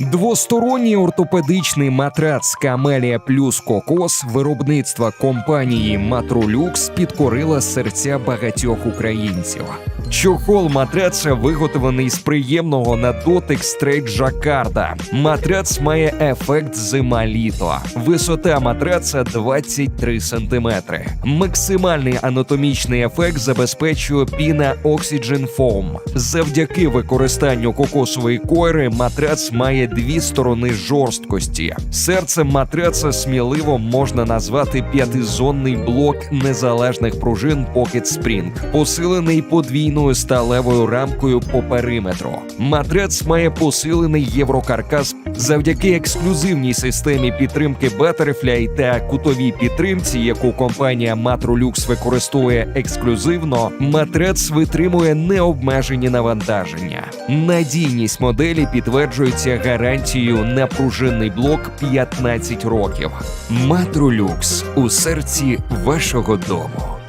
Двосторонній ортопедичний матрац Камелія плюс Кокос виробництва компанії Матролюкс підкорила серця багатьох українців. Чохол матраца виготовлений з приємного на дотик стрейт жакарда. Матрац має ефект зима-літо. Висота матраца 23 см. Максимальний анатомічний ефект забезпечує піна Oxygen Foam. Завдяки використанню кокосової койри матрац має дві сторони жорсткості. Серце матреца сміливо можна назвати п'ятизонний блок незалежних пружин Pocket Spring, посилений подвійною сталевою рамкою по периметру. Матрец має посилений єврокаркас завдяки ексклюзивній системі підтримки Butterfly та кутовій підтримці, яку компанія Matrolux використовує ексклюзивно. Матрац витримує необмежені навантаження. Надійність моделі підтверджується гарантією на пружинний блок 15 років. Матролюкс у серці вашого дому.